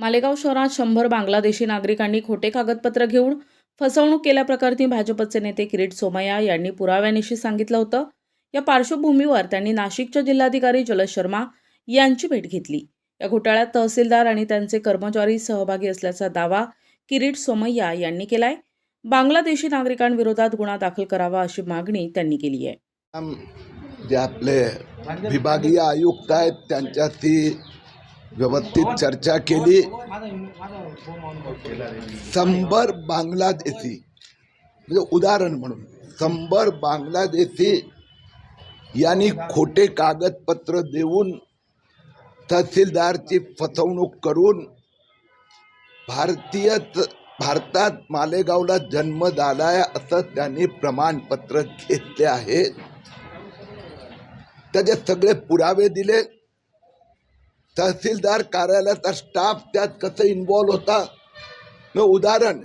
मालेगाव शहरात शंभर बांगलादेशी नागरिकांनी खोटे कागदपत्र घेऊन फसवणूक केल्याप्रकरणी भाजपचे नेते किरीट सोमय्या यांनी पुराव्यानिशी सांगितलं होतं. या पार्श्वभूमीवर त्यांनी नाशिकच्या जिल्हाधिकारी जलद शर्मा यांची भेट घेतली. या घोटाळ्यात तहसीलदार आणि त्यांचे कर्मचारी सहभागी असल्याचा दावा किरीट सोमय्या यांनी केलाय. बांगलादेशी नागरिकांविरोधात गुन्हा दाखल करावा अशी मागणी त्यांनी केली आहे. जे आपले विभागीय आयुक्त आहेत त्यांच्याशी व्यवस्थित चर्चा केली. शंभर बांगलादेशी म्हणजे उदाहरण म्हणून शंभर बांगलादेशी यांनी खोटे कागदपत्र देऊन तहसीलदारची फसवणूक करून भारतीय भारतात मालेगावला जन्म झालाय असं त्यांनी प्रमाणपत्र घेतले आहे. त्याचे सगळे पुरावे दिले. तहसीलदार कार्यालयाचा स्टाफ त्यात कसं इन्व्हॉल्व होता? मग उदाहरण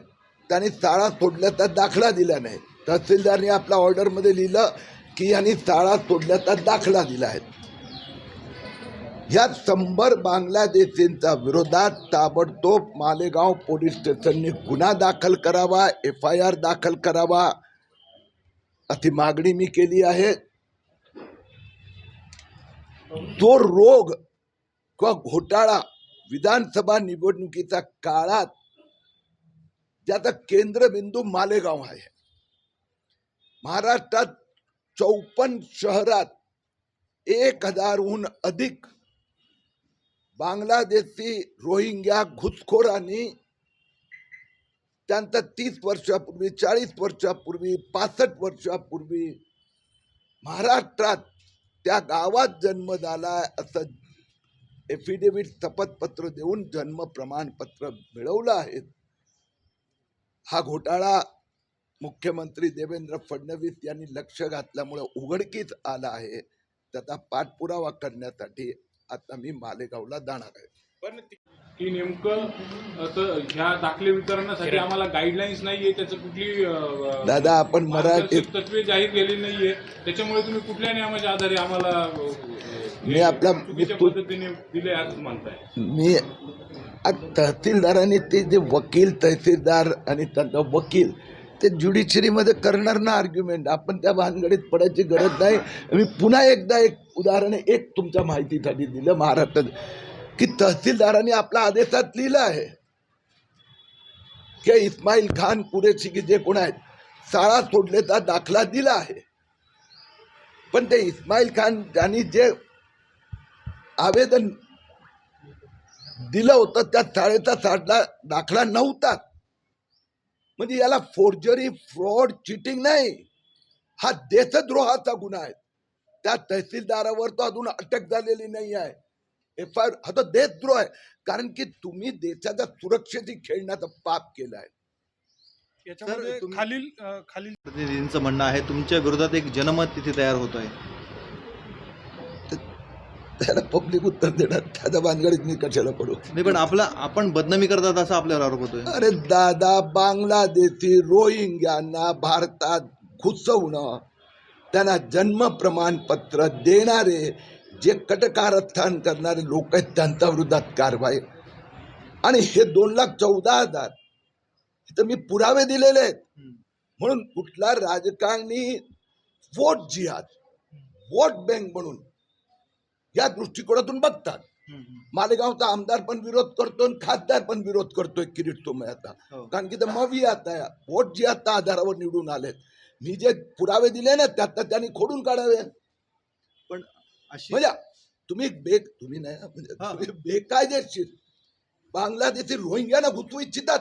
त्यांनी शाळा सोडल्याचा दाखला दिला नाही. तहसीलदारने आपल्या ऑर्डरमध्ये लिहिलं की यांनी शाळा सोडल्याचा दाखला दिला आहे. ह्या शंभर बांगलादेशींच्या विरोधात ताबडतोब मालेगाव पोलीस स्टेशनने गुन्हा दाखल करावा एफ आय आर दाखल करावा अशी मागणी मी केली आहे. तो रोग किंवा घोटाळा विधानसभा निवडणुकीच्या काळात ज्याचा केंद्रबिंदू मालेगाव आहे. महाराष्ट्रात चौपन्न शहरात एक हजारहून अधिक बांगलादेशी रोहिंग्या घुसखोरांनी त्यांचा तीस वर्षापूर्वी चाळीस वर्षापूर्वी पासष्ट वर्षापूर्वी महाराष्ट्रात त्या गावात जन्म झाला असं एफिडेव्हिट शपथपत्र देऊन जन्म प्रमाणपत्र मिळवलं आहे. हा घोटाळा मुख्यमंत्री देवेंद्र फडणवीस यांनी लक्ष घातल्यामुळे उघडकीस आला आहे. त्याचा पाठपुरावा करण्यासाठी आता मी मालेगावला जाणार आहे. पण की नेमकं असं ह्या दाखले वितरणासाठी आम्हाला गाईडलाईन्स नाहीये त्याचं कुठली दादा आपण मराठी तत्वे जाहीर केली नाहीये. त्याच्यामुळे तुम्ही कुठल्या नियमाच्या आधारे आम्हाला मी आपला- मी तू- मी तहसीलदारांनी ते जे वकील तहसीलदार आणि त्यांचा वकील ते ज्युडिशरीमध्ये करणार ना आर्ग्युमेंट आपण त्या भानगडीत पडायची गरज नाही. मी पुन्हा एकदा एक उदाहरण एक तुमच्या माहितीसाठी दिलं महाराष्ट्रात की तहसीलदारांनी आपल्या आदेशात लिहिलं आहे. की इस्माईल खान कुरेशी की जे कोण आहेत शाळा सोडल्याचा दाखला दिला आहे. पण ते इस्माईल खान त्यांनी जे आवेदन दिलं होतं त्या शाळेचा साडला दाखला नव्हता. म्हणजे याला फोर्जरी फ्रॉड चिटिंग नाही. हा देशद्रोहाचा गुन्हा आहे. त्या तहसीलदारावर तो अजून अटक झालेली नाही आहे. एफ आय हा तो देशद्रोह आहे. कारण की तुम्ही देशाच्या सुरक्षेशी खेळण्याचं पाप केलं आहे. खालील खालील प्रतिनिधींचं म्हणणं आहे तुमच्या विरोधात एक जनमत तिथे तयार होत आहे. त्याला पब्लिक उत्तर देणार. त्याच्या भानगडीत मी कशाला पडू? नाही पण आपला आपण बदनामी करतात असा आपल्यावर आरोप होतोय. अरे दादा बांगलादेशी रोहिंग्यांना भारतात घुसवणं त्यांना जन्म प्रमाणपत्र देणारे जे कटकारस्थान करणारे लोक आहेत त्यांच्या विरोधात कारवाई. आणि हे दोन लाख चौदा हजार इथं मी पुरावे दिलेले आहेत. म्हणून कुठला राजकारणी वोट जिहाद वोट बँक म्हणून या दृष्टिकोनातून बघतात. मालेगावचा आमदार पण विरोध करतो आणि खासदार पण विरोध करतोय किरीट सोमय्याचा हो. कारण की ते मवी आता वोट जी आता आधारावर निवडून आलेत मी जे पुरावे दिले ना त्यात त्यांनी खोडून काढावे. पण अशी म्हणजे तुम्ही बेक तुम्ही नाही म्हणजे बेकायदेशीर बांगलादेशी रोहिंग्याना घुसवू इच्छितात.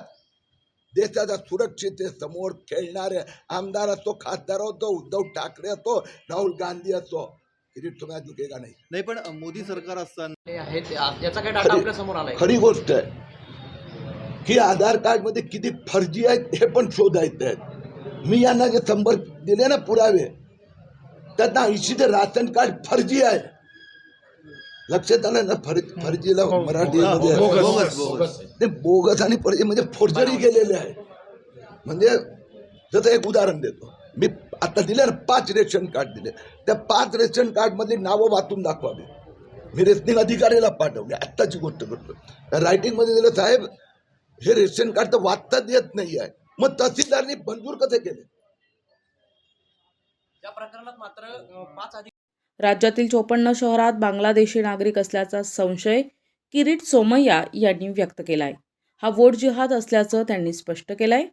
देशाच्या सुरक्षिततेसमोर खेळणारे आमदार असतो खासदार असतो उद्धव ठाकरे असतो राहुल गांधी असतो सोमय्या झुकेगा नाही? नाही पण मोदी सरकार असताना ते आहे ते आ- याचा काय डाटा आपल्यासमोर आलाय? खरी गोष्ट आहे. की आधार कार्डमध्ये किती फर्जी आहेत हे पण शोधायचे आहेत मी यांना जे शंभर दिले ना पुरावे त्यांना ऐंशी ते राशन कार्ड फर्जी आहे. लक्षात आलं ना फर फर्जीला मराठीमध्ये बोगस. बोगस. ते बोगस आणि फर्जी म्हणजे फोर्जरी केलेले आहे. म्हणजे जसं एक उदाहरण देतो. मी आता दिले ना पाच रेशन कार्ड दिले. त्या पाच रेशन कार्ड मधली नावं वाचून दाखवावी. मी रेशनिंग अधिकाऱ्याला पाठवले. आत्ताची गोष्ट करतो. रायटिंगमध्ये दिलं साहेब हे रेशन कार्ड तर वाचताच येत नाही आहे मग तहसीलदारनी मंजूर कसे केले? या प्रकरणात मात्र पाच राज्यातील चोपन्न शहरात बांगलादेशी नागरिक असल्याचा संशय किरीट सोमय्या यांनी व्यक्त केलाय. हा वोट जिहाद असल्याचं त्यांनी स्पष्ट केलंय.